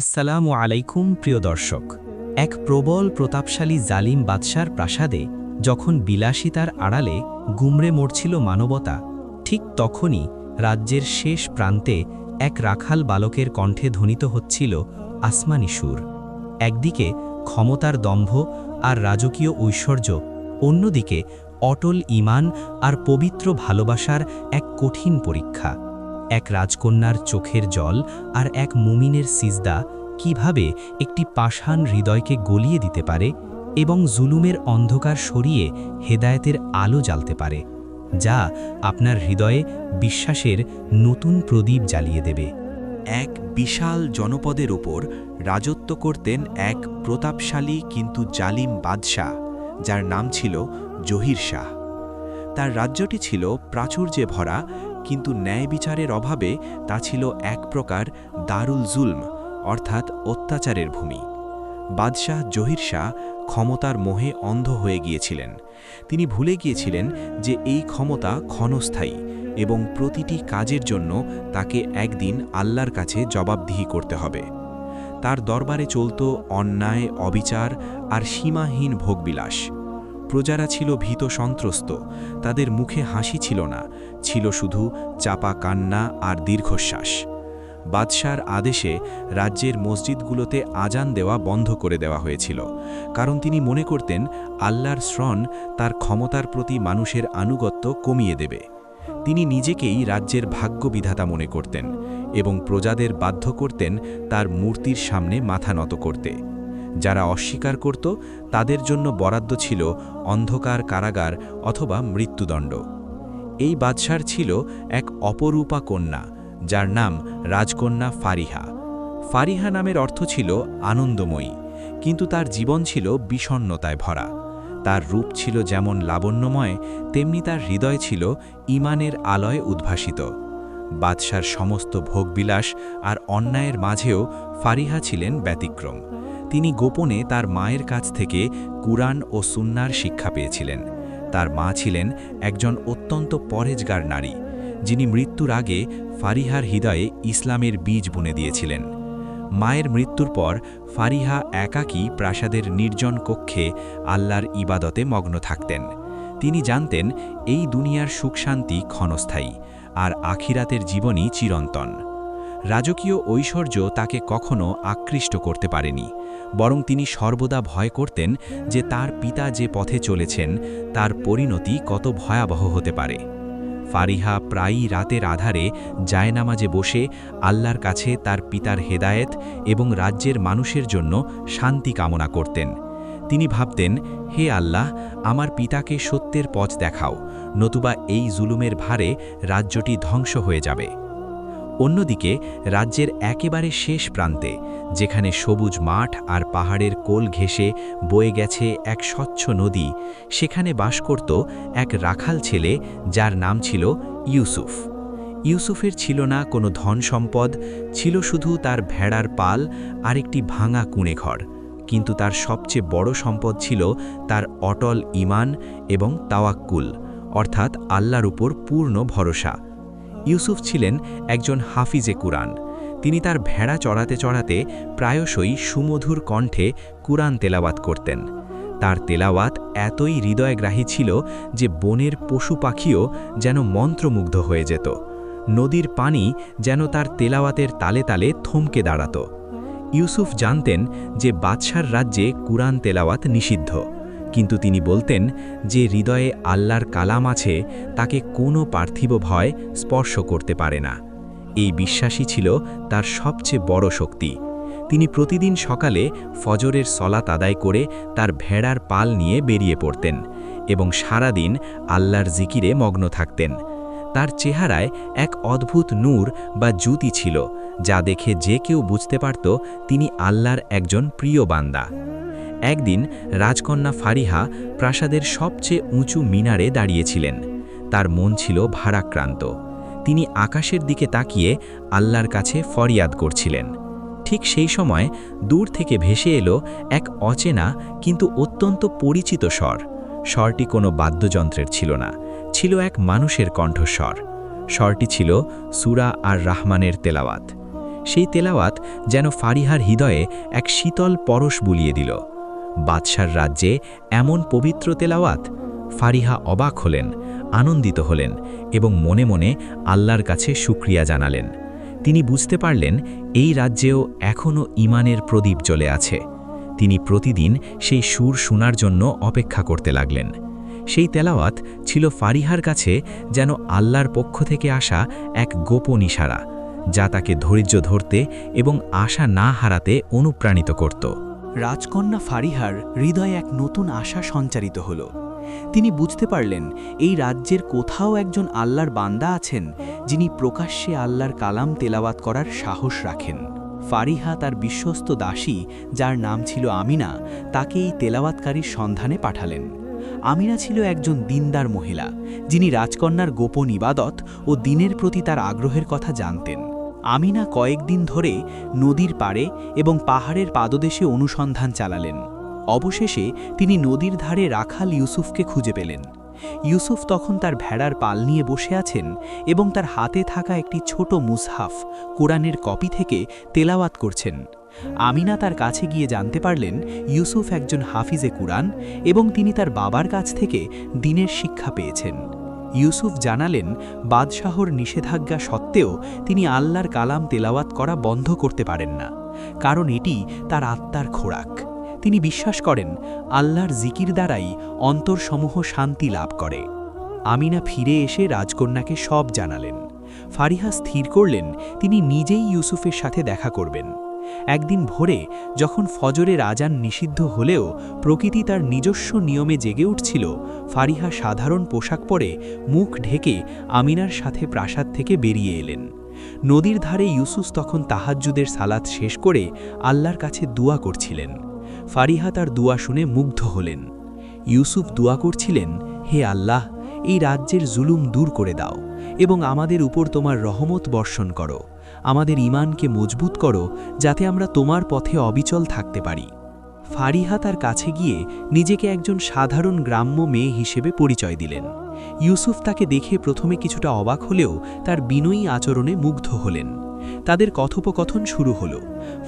আসসালামু আলাইকুম, প্রিয় দর্শক। এক প্রবল প্রতাপশালী জালিম বাদশার প্রাসাদে যখন বিলাসিতার আড়ালে গুমড়ে মরছিল মানবতা, ঠিক তখনই রাজ্যের শেষ প্রান্তে এক রাখাল বালকের কণ্ঠে ধ্বনিত হচ্ছিল আসমানি সুর। একদিকে ক্ষমতার দম্ভ আর রাজকীয় ঐশ্বর্য, অন্যদিকে অটল ইমান আর পবিত্র ভালোবাসার এক কঠিন পরীক্ষা। এক রাজকন্যার চোখের জল আর এক মুমিনের সিজদা কীভাবে একটি পাষাণ হৃদয়কে গলিয়ে দিতে পারে এবং জুলুমের অন্ধকার সরিয়ে হেদায়েতের আলো জ্বালতে পারে, যা আপনার হৃদয়ে বিশ্বাসের নতুন প্রদীপ জ্বালিয়ে দেবে। এক বিশাল জনপদের উপর রাজত্ব করতেন এক প্রতাপশালী কিন্তু জালিম বাদশাহ, যার নাম ছিল জহির শাহ। তার রাজ্যটি ছিল প্রাচুর্যে ভরা কিন্তু ন্যায় বিচারের অভাবে তা ছিল এক প্রকার দারুল জুলম, অর্থাৎ অত্যাচারের ভূমি। বাদশাহ জহির শাহ ক্ষমতার মোহে অন্ধ হয়ে গিয়েছিলেন। তিনি ভুলে গিয়েছিলেন যে এই ক্ষমতা ক্ষণস্থায়ী এবং প্রতিটি কাজের জন্য তাকে একদিন আল্লাহর কাছে জবাবদিহি করতে হবে। তার দরবারে চলত অন্যায়, অবিচার আর সীমাহীন ভোগবিলাস। প্রজারা ছিল ভীত সন্ত্রস্ত, তাদের মুখে হাসি ছিল না, ছিল শুধু চাপা কান্না আর দীর্ঘশ্বাস। বাদশার আদেশে রাজ্যের মসজিদগুলোতে আজান দেওয়া বন্ধ করে দেওয়া হয়েছিল, কারণ তিনি মনে করতেন আল্লাহর শ্রণ তার ক্ষমতার প্রতি মানুষের আনুগত্য কমিয়ে দেবে। তিনি নিজেকেই রাজ্যের ভাগ্য বিধাতা মনে করতেন এবং প্রজাদের বাধ্য করতেন তার মূর্তির সামনে মাথা নত করতে। যারা অস্বীকার করত তাদের জন্য বরাদ্দ ছিল অন্ধকার কারাগার অথবা মৃত্যুদণ্ড। এই বাদশার ছিল এক অপরূপা কন্যা, যার নাম রাজকন্যা ফারিহা। ফারিহা নামের অর্থ ছিল আনন্দময়ী, কিন্তু তার জীবন ছিল বিষণ্নতায় ভরা। তার রূপ ছিল যেমন লাবণ্যময়, তেমনি তার হৃদয় ছিল ইমানের আলয় উদ্ভাসিত। বাদশার সমস্ত ভোগবিলাস আর অন্যায়ের মাঝেও ফারিহা ছিলেন ব্যতিক্রম। তিনি গোপনে তার মায়ের কাছ থেকে কুরআন ও সুন্নার শিক্ষা পেয়েছিলেন। তার মা ছিলেন একজন অত্যন্ত পরেজগার নারী, যিনি মৃত্যুর আগে ফারিহার হৃদয়ে ইসলামের বীজ বুনে দিয়েছিলেন। মায়ের মৃত্যুর পর ফারিহা একাকী প্রাসাদের নির্জন কক্ষে আল্লাহর ইবাদতে মগ্ন থাকতেন। তিনি জানতেন, এই দুনিয়ার সুখশান্তি ক্ষণস্থায়ী, আর আখিরাতের জীবনই চিরন্তন। রাজকীয় ঐশ্বর্য তাকে কখনো আকৃষ্ট করতে পারেনি, বরং তিনি সর্বদা ভয় করতেন যে তার পিতা যে পথে চলেছেন, তার পরিণতি কত ভয়াবহ হতে পারে। ফারিহা প্রায়ই রাতের আধারে জায়নামাজে বসে আল্লাহর কাছে তার পিতার হেদায়েত এবং রাজ্যের মানুষের জন্য শান্তি কামনা করতেন। তিনি ভাবতেন, হে আল্লাহ, আমার পিতাকে সত্যের পথ দেখাও, নতুবা এই জুলুমের ভারে রাজ্যটি ধ্বংস হয়ে যাবে। অন্যদিকে, রাজ্যের একেবারে শেষ প্রান্তে, যেখানে সবুজ মাঠ আর পাহাড়ের কোল ঘেঁষে বয়ে গেছে এক স্বচ্ছ নদী, সেখানে বাস করত এক রাখাল ছেলে যার নাম ছিল ইউসুফ। ইউসুফের ছিল না কোনো ধন সম্পদ, ছিল শুধু তার ভেড়ার পাল আর একটি ভাঙা কুঁড়ে ঘর কিন্তু তার সবচেয়ে বড় সম্পদ ছিল তার অটল ইমান এবং তাওয়াক্কুল, অর্থাৎ আল্লাহর উপর পূর্ণ ভরসা। ইউসুফ ছিলেন একজন হাফিজে কুরআন। তিনি তার ভেড়া চড়াতে চড়াতে প্রায়শই সুমধুর কণ্ঠে কুরআন তেলাওয়াত করতেন। তার তেলাওয়াত এতই হৃদয়গ্রাহী ছিল যে বনের পশু পাখিও যেন মন্ত্রমুগ্ধ হয়ে যেত। নদীর পানি যেন তার তেলাওয়াতের তালে তালে থমকে দাঁড়াত। ইউসুফ জানতেন যে বাদশার রাজ্যে কুরআন তেলাওয়াত নিষিদ্ধ। কিন্তু তিনি বলতেন যে হৃদয়ে আল্লাহর কালাম আছে, তাকে কোনো পার্থিব ভয় স্পর্শ করতে পারে না। এই বিশ্বাসই ছিল তার সবচেয়ে বড় শক্তি। তিনি প্রতিদিন সকালে ফজরের সলাত আদায় করে তার ভেড়ার পাল নিয়ে বেরিয়ে পড়তেন এবং সারাদিন আল্লাহর জিকিরে মগ্ন থাকতেন। তার চেহারায় এক অদ্ভুত নূর বা জ্যুতি ছিল, যা দেখে যে কেউ বুঝতে পারত তিনি আল্লাহর একজন প্রিয় বান্দা। একদিন রাজকন্যা ফারিহা প্রাসাদের সবচেয়ে উঁচু মিনারে দাঁড়িয়েছিলেন। তার মন ছিল ভারাক্রান্ত। তিনি আকাশের দিকে তাকিয়ে আল্লাহর কাছে ফরিয়াদ করছিলেন। ঠিক সেই সময় দূর থেকে ভেসে এলো এক অচেনা কিন্তু অত্যন্ত পরিচিত স্বর। স্বরটি কোনো বাদ্যযন্ত্রের ছিল না, ছিল এক মানুষের কণ্ঠস্বর। স্বরটি ছিল সুরা আর রাহমানের তেলাওয়াত। সেই তেলাওয়াত যেন ফারিহার হৃদয়ে এক শীতল পরশ বুলিয়ে দিল। বাদশার রাজ্যে এমন পবিত্র তেলাওয়াত। ফারিহা অবাক হলেন, আনন্দিত হলেন এবং মনে মনে আল্লাহর কাছে সুক্রিয়া জানালেন। তিনি বুঝতে পারলেন, এই রাজ্যেও এখনও ইমানের প্রদীপ জ্বলে আছে। তিনি প্রতিদিন সেই সুর শোনার জন্য অপেক্ষা করতে লাগলেন। সেই তেলাওয়াত ছিল ফারিহার কাছে যেন আল্লাহর পক্ষ থেকে আসা এক গোপন ইশারা, যা তাকে ধৈর্য ধরতে এবং আশা না হারাতে অনুপ্রাণিত করত। রাজকন্যা ফারিহার হৃদয়ে এক নতুন আশা সঞ্চারিত হল। তিনি বুঝতে পারলেন, এই রাজ্যের কোথাও একজন আল্লাহর বান্দা আছেন, যিনি প্রকাশ্যে আল্লাহর কালাম তেলাওয়াত করার সাহস রাখেন। ফারিহা তার বিশ্বস্ত দাসী, যার নাম ছিল আমিনা, তাকে এই তেলাওয়াতকারীর সন্ধানে পাঠালেন। আমিনা ছিল একজন দিনদার মহিলা, যিনি রাজকন্যার গোপন ইবাদত ও দিনের প্রতি তার আগ্রহের কথা জানতেন। আমিনা কয়েকদিন ধরে নদীর পাড়ে এবং পাহাড়ের পাদদেশে অনুসন্ধান চালালেন। অবশেষে তিনি নদীর ধারে রাখাল ইউসুফকে খুঁজে পেলেন। ইউসুফ তখন তার ভেড়ার পাল নিয়ে বসে আছেন এবং তার হাতে থাকা একটি ছোট মুসহাফ কোরআনের কপি থেকে তেলাওয়াত করছেন। আমিনা তার কাছে গিয়ে জানতে পারলেন, ইউসুফ একজন হাফিজে কুরআন এবং তিনি তার বাবার কাছ থেকে দিনের শিক্ষা পেয়েছেন। ইউসুফ জানালেন, বাদশাহর নিষেধাজ্ঞা সত্ত্বেও তিনি আল্লাহর কালাম তেলাওয়াত করা বন্ধ করতে পারেন না, কারণ এটি তার আত্মার খোরাক। তিনি বিশ্বাস করেন, আল্লাহর জিকির দ্বারাই অন্তরসমূহ শান্তি লাভ করে। আমিনা ফিরে এসে রাজকন্যাকে সব জানালেন। ফারিহা স্থির করলেন, তিনি নিজেই ইউসুফের সাথে দেখা করবেন। একদিন ভোরে যখন ফজরের আজান নিষিদ্ধ হলেও প্রকৃতি তার নিজস্ব নিয়মে জেগে উঠছিল, ফারিহা সাধারণ পোশাক পরে মুখ ঢেকে আমিনার সাথে প্রাসাদ থেকে বেরিয়ে এলেন। নদীর ধারে ইউসুফ তখন তাহাজ্জুদের সালাত শেষ করে আল্লাহর কাছে দুয়া করছিলেন। ফারিহা তার দুয়া শুনে মুগ্ধ হলেন। ইউসুফ দুয়া করছিলেন, হে আল্লাহ, এই রাজ্যের জুলুম দূর করে দাও এবং আমাদের উপর তোমার রহমত বর্ষণ করো। আমাদের ইমানকে মজবুত করো, যাতে আমরা তোমার পথে অবিচল থাকতে পারি। ফারিহা তার কাছে গিয়ে নিজেকে একজন সাধারণ গ্রাম্য মেয়ে হিসেবে পরিচয় দিলেন। ইউসুফ তাকে দেখে প্রথমে কিছুটা অবাক হলেও তার বিনয়ী আচরণে মুগ্ধ হলেন। তাদের কথোপকথন শুরু হল।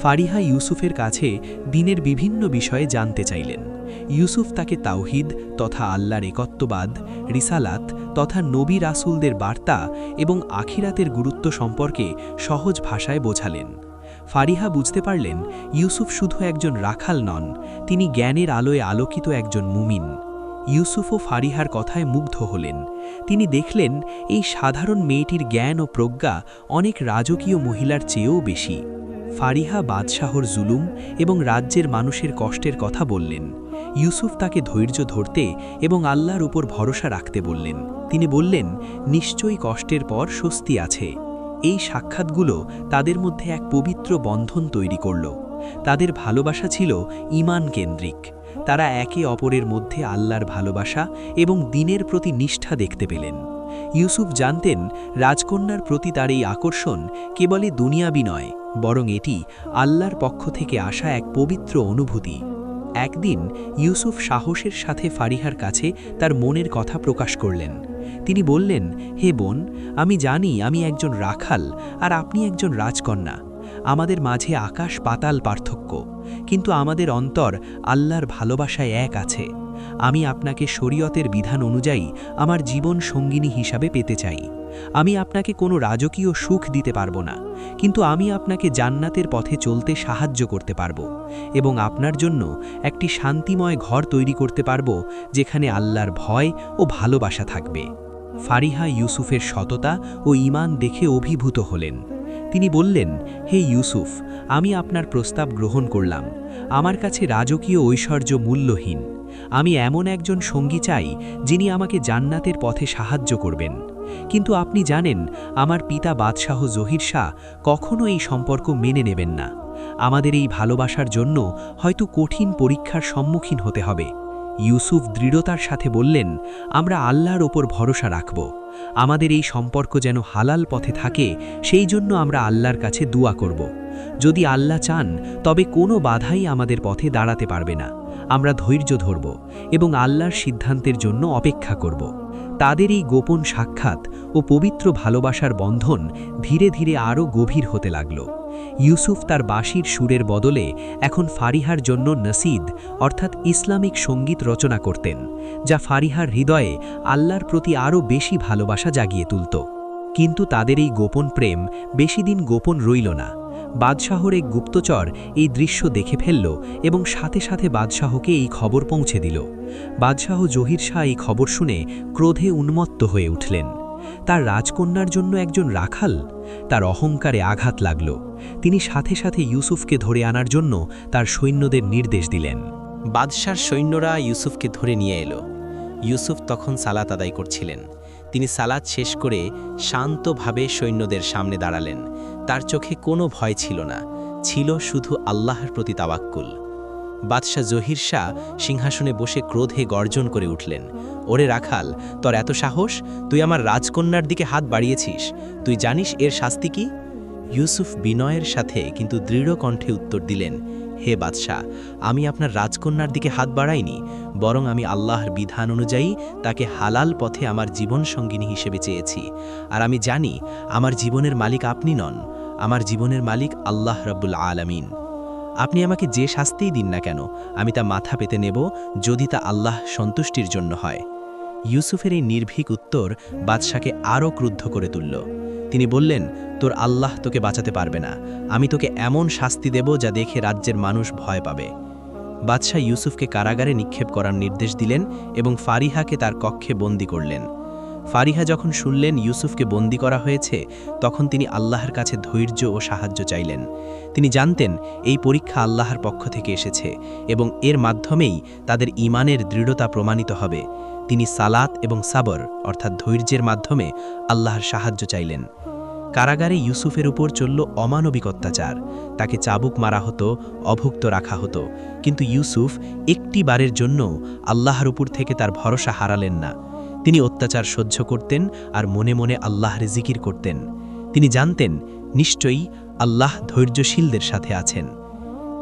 ফারিহা ইউসুফের কাছে দিনের বিভিন্ন বিষয়ে জানতে চাইলেন। ইউসুফ তাকে তাওহিদ তথা আল্লাহর একত্ববাদ, রিসালাত তথা নবী রাসুলদের বার্তা এবং আখিরাতের গুরুত্ব সম্পর্কে সহজ ভাষায় বোঝালেন। ফারিহা বুঝতে পারলেন, ইউসুফ শুধু একজন রাখাল নন, তিনি জ্ঞানের আলোয় আলোকিত একজন মুমিন। ইউসুফও ফারিহার কথায় মুগ্ধ হলেন। তিনি দেখলেন, এই সাধারণ মেয়েটির জ্ঞান ও প্রজ্ঞা অনেক রাজকীয় মহিলার চেয়েও বেশি। ফারিহা বাদশাহর জুলুম এবং রাজ্যের মানুষের কষ্টের কথা বললেন। ইউসুফ তাকে ধৈর্য ধরতে এবং আল্লাহর উপর ভরসা রাখতে বললেন। তিনি বললেন, নিশ্চয়ই কষ্টের পর স্বস্তি আছে। এই সাক্ষাৎগুলো তাদের মধ্যে এক পবিত্র বন্ধন তৈরি করল। তাদের ভালোবাসা ছিল ইমান কেন্দ্রিক। তারা একে অপরের মধ্যে আল্লাহর ভালোবাসা এবং দিনের প্রতি নিষ্ঠা দেখতে পেলেন। ইউসুফ জানতেন, রাজকন্যার প্রতি তার এই আকর্ষণ কেবলই দুনিয়াবি নয়, বরং এটি আল্লাহর পক্ষ থেকে আসা এক পবিত্র অনুভূতি। একদিন ইউসুফ সাহসের সাথে ফারিহার কাছে তার মনের কথা প্রকাশ করলেন। তিনি বললেন, হে বোন, আমি জানি আমি একজন রাখাল, আর আপনি একজন রাজকন্যা। আমাদের মাঝে আকাশ পাতাল পার্থক্য, কিন্তু আমাদের অন্তর আল্লাহর ভালোবাসায় এক আছে। আমি আপনাকে শরীয়তের বিধান অনুযায়ী আমার জীবন সঙ্গিনী হিসাবে পেতে চাই। আমি আপনাকে কোনো রাজকীয় সুখ দিতে পারব না, কিন্তু আমি আপনাকে জান্নাতের পথে চলতে সাহায্য করতে পারব এবং আপনার জন্য একটি শান্তিময় ঘর তৈরি করতে পারব যেখানে আল্লাহর ভয় ও ভালোবাসা থাকবে। ফারিহা ইউসুফের সততা ও ইমান দেখে অভিভূত হলেন। তিনি বললেন, হে ইউসুফ, আমি আপনার প্রস্তাব গ্রহণ করলাম। আমার কাছে রাজকীয় ঐশ্বর্য মূল্যহীন। আমি এমন একজন সঙ্গী চাই, যিনি আমাকে জান্নাতের পথে সাহায্য করবেন। কিন্তু আপনি জানেন, আমার পিতা বাদশাহ জহির শাহ কখনো এই সম্পর্ক মেনে নেবেন না। আমাদের এই ভালোবাসার জন্য হয়তো কঠিন পরীক্ষার সম্মুখীন হতে হবে। ইউসুফ দৃঢ়তার সাথে বললেন, আমরা আল্লাহর ওপর ভরসা রাখব। আমাদের এই সম্পর্ক যেন হালাল পথে থাকে, সেই জন্য আমরা আল্লাহর কাছে দোয়া করব। যদি আল্লাহ চান, তবে কোনো বাধাই আমাদের পথে দাঁড়াতে পারবে না। আমরা ধৈর্য ধরব এবং আল্লাহর সিদ্ধান্তের জন্য অপেক্ষা করব। তাদের এই গোপন সাক্ষাৎ ও পবিত্র ভালোবাসার বন্ধন ধীরে ধীরে আরও গভীর হতে লাগল। ইউসুফ তার বাঁশির সুরের বদলে এখন ফারিহার জন্য নসিদ, অর্থাৎ ইসলামিক সংগীত রচনা করতেন, যা ফারিহার হৃদয়ে আল্লাহর প্রতি আরও বেশি ভালোবাসা জাগিয়ে তুলত। কিন্তু তাদের এই গোপন প্রেম বেশি দিন গোপন রইল না। বাদশাহর এক গুপ্তচর এই দৃশ্য দেখে ফেলল এবং সাথে সাথে বাদশাহকে এই খবর পৌঁছে দিল। বাদশাহ জহির শাহ এই খবর শুনে ক্রোধে উন্মত্ত হয়ে উঠলেন। তার রাজকন্যার জন্য একজন রাখাল। তার অহংকারে আঘাত লাগল। তিনি সাথে সাথে ইউসুফকে ধরে আনার জন্য তার সৈন্যদের নির্দেশ দিলেন। বাদশার সৈন্যরা ইউসুফকে ধরে নিয়ে এলো। ইউসুফ তখন সালাত আদায় করছিলেন। তিনি সালাদ শেষ করে শান্তভাবে সৈন্যদের সামনে দাঁড়ালেন। তার চোখে কোনো ভয় ছিল না। ছিল শুধু আল্লাহর প্রতি তাওয়াক্কুল। বাদশাহ জহির শাহ সিংহাসনে বসে ক্রোধে গর্জন করে উঠলেন, ওরে রাখাল, তোর এত সাহস? তুই আমার রাজকন্যার দিকে হাত বাড়িয়েছিস। তুই জানিস এর শাস্তি কি? ইউসুফ বিনয়ের সাথে কিন্তু দৃঢ় কণ্ঠে উত্তর দিলেন, হে বাদশাহ, আমি আপনার রাজকন্যার দিকে হাত বাড়াইনি, বরং আমি আল্লাহর বিধান অনুযায়ী তাকে হালাল পথে আমার জীবন সঙ্গিনী হিসেবে চেয়েছি। আর আমি জানি, আমার জীবনের মালিক আপনি নন, আমার জীবনের মালিক আল্লাহ রব্বুল আলামিন। আপনি আমাকে যে শাস্তিই দিন না কেন, আমি তা মাথা পেতে নেব যদি তা আল্লাহ সন্তুষ্টির জন্য হয়। ইউসুফের এই নির্ভীক উত্তর বাদশাকে আরও ক্রুদ্ধ করে তুলল। তিনি বললেন, তোর আল্লাহ তোকে বাঁচাতে পারবে না। আমি তোকে এমন শাস্তি দেব যা দেখে রাজ্যের মানুষ ভয় পাবে। বাদশাহ ইউসুফকে কারাগারে নিক্ষেপ করার নির্দেশ দিলেন এবং ফারিহাকে তার কক্ষে বন্দি করলেন। ফারিহা যখন শুনলেন ইউসুফকে বন্দি করা হয়েছে, তখন তিনি আল্লাহর কাছে ধৈর্য ও সাহায্য চাইলেন। তিনি জানতেন এই পরীক্ষা আল্লাহর পক্ষ থেকে এসেছে এবং এর মাধ্যমেই তাদের ইমানের দৃঢ়তা প্রমাণিত হবে। তিনি সালাত এবং সাবর, অর্থাৎ ধৈর্যের মাধ্যমে আল্লাহর সাহায্য চাইলেন। কারাগারে ইউসুফের উপর চলল অমানবিক অত্যাচার। তাকে চাবুক মারা হতো, অভুক্ত রাখা হতো। কিন্তু ইউসুফ একটি বারের জন্য আল্লাহর উপর থেকে তার ভরসা হারালেন না। তিনি অত্যাচার সহ্য করতেন আর মনে মনে আল্লাহর জিকির করতেন। তিনি জানতেন, নিশ্চয়ই আল্লাহ ধৈর্যশীলদের সাথে আছেন।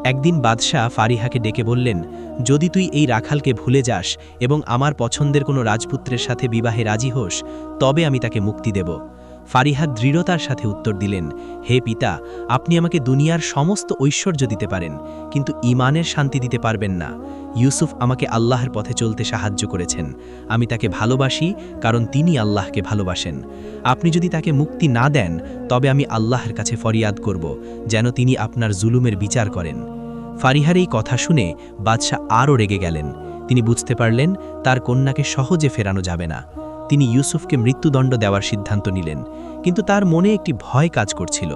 একদিন বাদশাহ ফারিহাকে ডেকে বললেন, যদি তুই এই রাখালকে ভুলে যাস এবং আমার পছন্দের কোনো রাজপুত্রের সাথে বিবাহে রাজি হোস, তবে আমি তাকে মুক্তি দেব। ফারিহা দৃঢ়তার সাথে উত্তর দিলেন, হে পিতা, আপনি আমাকে দুনিয়ার সমস্ত ঐশ্বর্য দিতে পারেন, কিন্তু ইমানের শান্তি দিতে পারবেন না। ইউসুফ আমাকে আল্লাহর পথে চলতে সাহায্য করেছেন। আমি তাকে ভালোবাসি, কারণ তিনি আল্লাহকে ভালোবাসেন। আপনি যদি তাকে মুক্তি না দেন, তবে আমি আল্লাহর কাছে ফরিয়াদ করব, যেন তিনি আপনার জুলুমের বিচার করেন। ফারিহার এই কথা শুনে বাদশাহ আরও রেগে গেলেন। তিনি বুঝতে পারলেন, তার কন্যাকে সহজে ফেরানো যাবে না। তিনি ইউসুফকে মৃত্যুদণ্ড দেওয়ার সিদ্ধান্ত নিলেন, কিন্তু তার মনে একটি ভয় কাজ করছিল।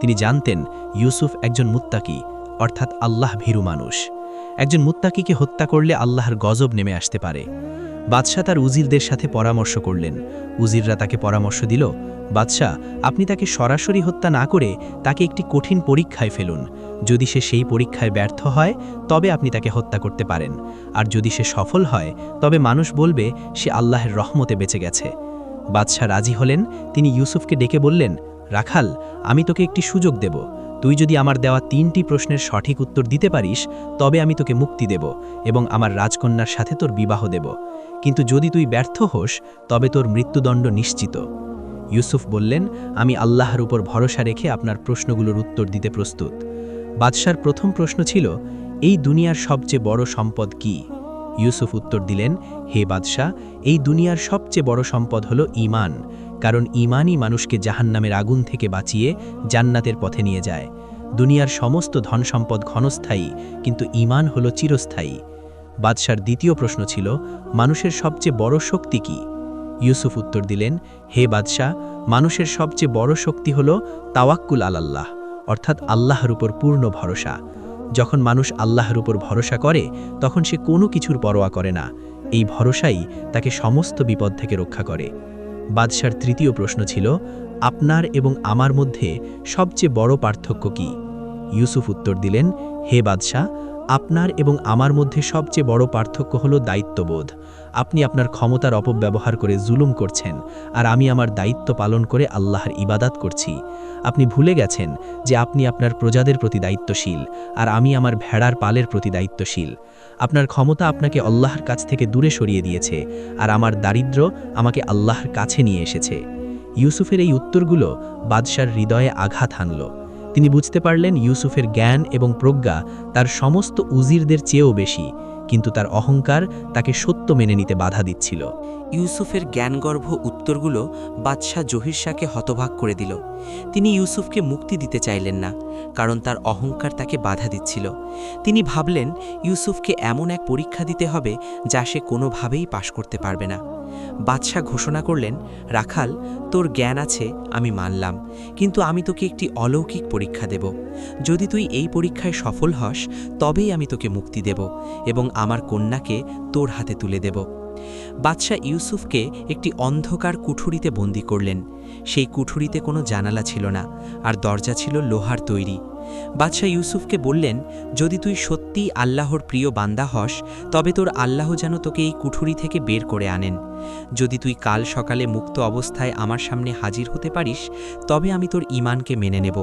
তিনি জানতেন, ইউসুফ একজন মুত্তাকি, অর্থাৎ আল্লাহ ভীরু মানুষ। একজন মুত্তাকিকে হত্যা করলে আল্লাহর গজব নেমে আসতে পারে। বাদশাহ তার উজিরদের সাথে পরামর্শ করলেন। উজিররা তাকে পরামর্শ দিল, বাদশাহ, আপনি তাকে সরাসরি হত্যা না করে তাকে একটি কঠিন পরীক্ষায় ফেলুন। যদি সে সেই পরীক্ষায় ব্যর্থ হয়, তবে আপনি তাকে হত্যা করতে পারেন। আর যদি সে সফল হয়, তবে মানুষ বলবে, সে আল্লাহের রহমতে বেঁচে গেছে। বাদশাহ রাজি হলেন, তিনি ইউসুফকে ডেকে বললেন, রাখাল, আমি তোকে একটি সুযোগ দেব। তুই যদি আমার দেওয়া তিনটি প্রশ্নের সঠিক উত্তর দিতে পারিস, তবে আমি তোকে মুক্তি দেব এবং আমার রাজকন্যার সাথে তোর বিবাহ দেব। কিন্তু যদি তুই ব্যর্থ হোস, তবে তোর মৃত্যুদণ্ড নিশ্চিত। ইউসুফ বললেন, আমি আল্লাহর উপর ভরসা রেখে আপনার প্রশ্নগুলোর উত্তর দিতে প্রস্তুত। বাদশার প্রথম প্রশ্ন ছিল, এই দুনিয়ার সবচেয়ে বড় সম্পদ কি? ইউসুফ উত্তর দিলেন, হে বাদশাহ, এই দুনিয়ার সবচেয়ে বড় সম্পদ হল ইমান কারণ ইমানই মানুষকে জাহান্নামের আগুন থেকে বাঁচিয়ে জান্নাতের পথে নিয়ে যায়। দুনিয়ার সমস্ত ধন সম্পদ ঘনস্থায়ী কিন্তু ইমান হল চিরস্থায়ী। বাদশার দ্বিতীয় প্রশ্ন ছিল, মানুষের সবচেয়ে বড় শক্তি কি? ইউসুফ উত্তর দিলেন, হে বাদশাহ, মানুষের সবচেয়ে বড় শক্তি হল তাওয়াক্কুল আলাল্লাহ, অর্থাৎ আল্লাহর উপর পূর্ণ ভরসা। যখন মানুষ আল্লাহর উপর ভরসা করে, তখন সে কোনো কিছুর পরোয়া করে না। এই ভরসাই তাকে সমস্ত বিপদ থেকে রক্ষা করে। বাদশার তৃতীয় প্রশ্ন ছিল, আপনার এবং আমার মধ্যে সবচেয়ে বড় পার্থক্য কি? ইউসুফ উত্তর দিলেন, হে বাদশাহ, আপনার এবং আমার মধ্যে সবচেয়ে বড় পার্থক্য হল দায়িত্ববোধ। আপনি আপনার ক্ষমতার অপব্যবহার করে জুলুম করছেন, আর আমি আমার দায়িত্ব পালন করে আল্লাহর ইবাদাত করছি। আপনি ভুলে গেছেন যে আপনি আপনার প্রজাদের প্রতি দায়িত্বশীল, আর আমি আমার ভেড়ার পালের প্রতি দায়িত্বশীল। আপনার ক্ষমতা আপনাকে আল্লাহর কাছ থেকে দূরে সরিয়ে দিয়েছে, আর আমার দারিদ্র আমাকে আল্লাহর কাছে নিয়ে এসেছে। ইউসুফের এই উত্তরগুলো বাদশার হৃদয়ে আঘাত হানল। তিনি বুঝতে পারলেন ইউসুফের জ্ঞান এবং প্রজ্ঞা তার সমস্ত উজিরদের চেয়েও বেশি। কিন্তু তার অহংকার তাকে সত্য মেনে নিতে বাধা দিচ্ছিল। ইউসুফের জ্ঞানগর্ভ উত্তরগুলো বাদশাহ জহির শাহকে হতভাগ করে দিল। তিনি ইউসুফকে মুক্তি দিতে চাইলেন না, কারণ তার অহংকার তাকে বাধা দিচ্ছিল। তিনি ভাবলেন, ইউসুফকে এমন এক পরীক্ষা দিতে হবে যা সে কোনোভাবেই পাশ করতে পারবে না। বাদশাহ ঘোষণা করলেন, রাখাল, তোর জ্ঞান আছে, আমি মানলাম, কিন্তু আমি তোকে একটি অলৌকিক পরীক্ষা দেব। যদি তুই এই পরীক্ষায় সফল হস, তবেই আমি তোকে মুক্তি দেব এবং আমার কন্যাকে তোর হাতে তুলে দেব। বাদশাহ ইউসুফকে একটি অন্ধকার কুঠুরিতে বন্দি করলেন। সেই কুঠুরিতে কোনো জানালা ছিল না, আর দরজা ছিল লোহার তৈরি। বাদশাহ ইউসুফকে বললেন, যদি তুই সত্যিই আল্লাহর প্রিয় বান্দা হস, তবে তোর আল্লাহ যেন তোকে এই কুঠুরি থেকে বের করে আনেন। যদি তুই কাল সকালে মুক্ত অবস্থায় আমার সামনে হাজির হতে পারিস, তবে আমি তোর ইমানকে মেনে নেব।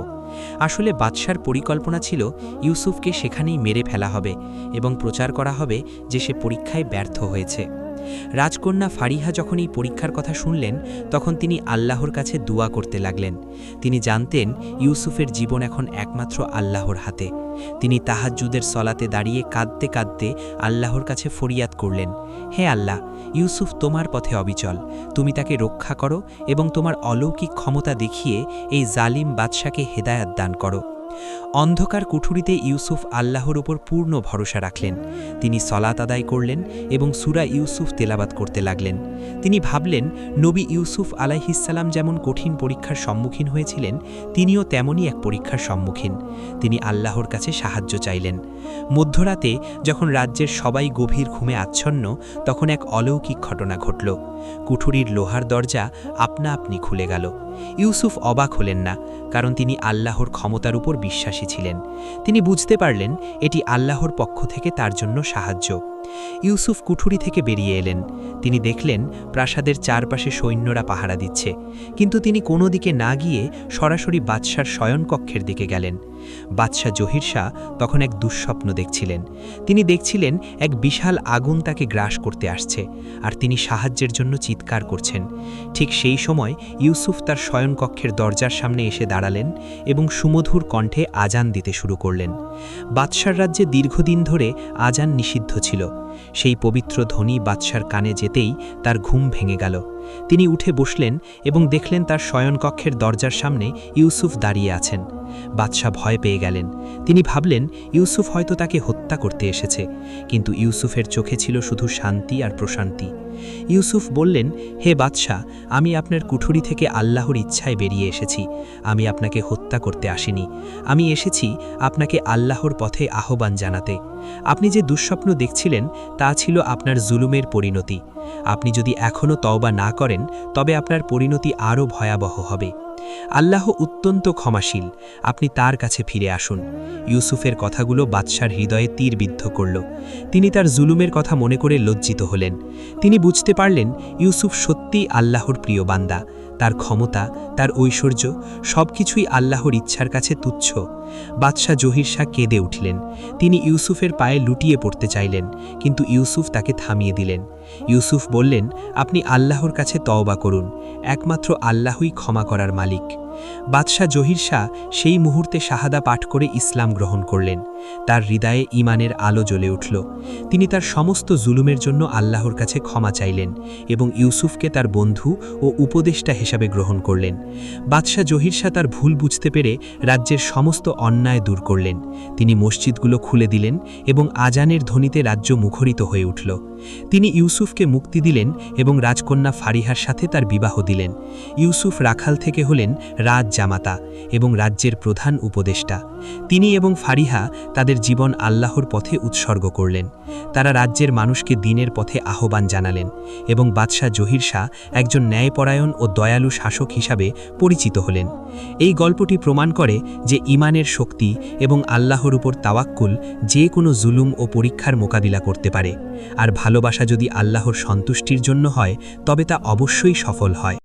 আসলে বাদশার পরিকল্পনা ছিল, ইউসুফকে সেখানেই মেরে ফেলা হবে এবং প্রচার করা হবে যে সে পরীক্ষায় ব্যর্থ হয়েছে। রাজকন্যা ফারিহা যখন এই পরীক্ষার কথা শুনলেন, তখন তিনি আল্লাহর কাছে দোয়া করতে লাগলেন। তিনি জানতেন ইউসুফের জীবন এখন একমাত্র আল্লাহর হাতে। তিনি তাহাজ্জুদের সলাতে দাঁড়িয়ে কাঁদতে কাঁদতে আল্লাহর কাছে ফরিয়াদ করলেন, হে আল্লাহ, ইউসুফ তোমার পথে অবিচল। তুমি তাকে রক্ষা করো এবং তোমার অলৌকিক ক্ষমতা দেখিয়ে এই জালিম বাদশাকে হেদায়াত দান করো। অন্ধকার কুঠুরিতে ইউসুফ আল্লাহর উপর পূর্ণ ভরসা রাখলেন। তিনি সলাত আদায় করলেন এবং সুরা ইউসুফ তেলাবাত করতে লাগলেন। তিনি ভাবলেন, নবী ইউসুফ আলাইহিসাল্লাম যেমন কঠিন পরীক্ষার সম্মুখীন হয়েছিলেন, তিনিও তেমনই এক পরীক্ষার সম্মুখীন। তিনি আল্লাহর কাছে সাহায্য চাইলেন। মধ্যরাতে যখন রাজ্যের সবাই গভীর ঘুমে আচ্ছন্ন, তখন এক অলৌকিক ঘটনা ঘটল। কুঠুরির লোহার দরজা আপনা আপনি খুলে গেল। ইউসুফ অবাক হলেন না, কারণ তিনি আল্লাহর ক্ষমতার উপর বিশ্বাসী ছিলেন। তিনি বুঝতে পারলেন, এটি আল্লাহর পক্ষ থেকে তার জন্য সাহায্য। ইউসুফ কুঠুরি থেকে বেরিয়ে এলেন। তিনি দেখলেন প্রাসাদের চারপাশে সৈন্যরা পাহারা দিচ্ছে। কিন্তু তিনি কোনো দিকে না গিয়ে সরাসরি বাদশার শয়নকক্ষের দিকে গেলেন। বাদশাহ জহির শাহ তখন এক দুঃস্বপ্ন দেখছিলেন। তিনি দেখছিলেন এক বিশাল আগুন তাকে গ্রাস করতে আসছে আর তিনি সাহায্যের জন্য চিৎকার করছেন। ঠিক সেই সময় ইউসুফ তার শয়নকক্ষের দরজার সামনে এসে দাঁড়ালেন এবং সুমধুর কণ্ঠে আজান দিতে শুরু করলেন। বাদশার রাজ্যে দীর্ঘদিন ধরে আজান নিষিদ্ধ ছিল। সেই পবিত্র ধ্বনি বাদশার কানে যেতেই তার ঘুম ভেঙে গেল। তিনি উঠে বসলেন এবং দেখলেন তার শয়নকক্ষের দরজার সামনে ইউসুফ দাঁড়িয়ে আছেন। বাদশাহ ভয় পেয়ে গেলেন। তিনি ভাবলেন, ইউসুফ হয়তো তাকে হত্যা করতে এসেছে। কিন্তু ইউসুফের চোখে ছিল শুধু শান্তি আর প্রশান্তি। ইউসুফ বললেন, হে বাদশাহ, আমি আপনার কুঠুরি থেকে আল্লাহর ইচ্ছায় বেরিয়ে এসেছি। আমি আপনাকে হত্যা করতে আসিনি। আমি এসেছি আপনাকে আল্লাহর পথে আহ্বান জানাতে। আপনি যে দুঃস্বপ্ন দেখছিলেন, তা ছিল আপনার জুলুমের পরিণতি। আপনি যদি এখনও তওবা না করেন, তবে আপনার পরিণতি আরও ভয়াবহ হবে। আল্লাহ অত্যন্ত ক্ষমাশীল। আপনি তার কাছে ফিরে আসুন। ইউসুফের কথাগুলো বাদশার হৃদয়ে তীরবিদ্ধ করল। তিনি তার জুলুমের কথা মনে করে লজ্জিত হলেন। তিনি বুঝতে পারলেন, ইউসুফ সত্যিই আল্লাহর প্রিয় বান্দা। তার ক্ষমতা, তার ঐশ্বর্য সব কিছুই আল্লাহর ইচ্ছার কাছে তুচ্ছ। বাদশাহ জহির শাহ কেঁদে উঠলেন। তিনি ইউসুফের পায়ে লুটিয়ে পড়তে চাইলেন, কিন্তু ইউসুফ তাকে থামিয়ে দিলেন। ইউসুফ বললেন, আপনি আল্লাহর কাছে তওবা করুন। একমাত্র আল্লাহই ক্ষমা করার মালিক। বাদশাহ জহির শাহ সেই মুহূর্তে শাহাদা পাঠ করে ইসলাম গ্রহণ করলেন। তার হৃদয়ে ইমানের আলো জ্বলে উঠল। তিনি তার সমস্ত জুলুমের জন্য আল্লাহর কাছে ক্ষমা চাইলেন এবং ইউসুফকে তার বন্ধু ও উপদেষ্টা হিসাবে গ্রহণ করলেন। বাদশাহ জহির শাহ তার ভুল বুঝতে পেরে রাজ্যের সমস্ত অন্যায় দূর করলেন। তিনি মসজিদগুলো খুলে দিলেন এবং আজানের ধ্বনিতে রাজ্য মুখরিত হয়ে উঠল। তিনি ইউসুফকে মুক্তি দিলেন এবং রাজকন্যা ফারিহার সাথে তার বিবাহ দিলেন। ইউসুফ রাখাল থেকে হলেন রাজ জামাতা এবং রাজ্যের প্রধান উপদেষ্টা। তিনি এবং ফারিহা তাদের জীবন আল্লাহর পথে উৎসর্গ করলেন। তারা রাজ্যের মানুষকে দিনের পথে আহ্বান জানালেন এবং বাদশাহ জহির শাহ একজন ন্যায়পরায়ণ ও দয়ালু শাসক হিসাবে পরিচিত হলেন। এই গল্পটি প্রমাণ করে যে ইমানের শক্তি এবং আল্লাহর উপর তাওয়াক্কুল যে কোনো জুলুম ও পরীক্ষার মোকাবিলা করতে পারে। আর ভালোবাসা যদি আল্লাহর সন্তুষ্টির জন্য হয়, তবে তা অবশ্যই সফল হয়।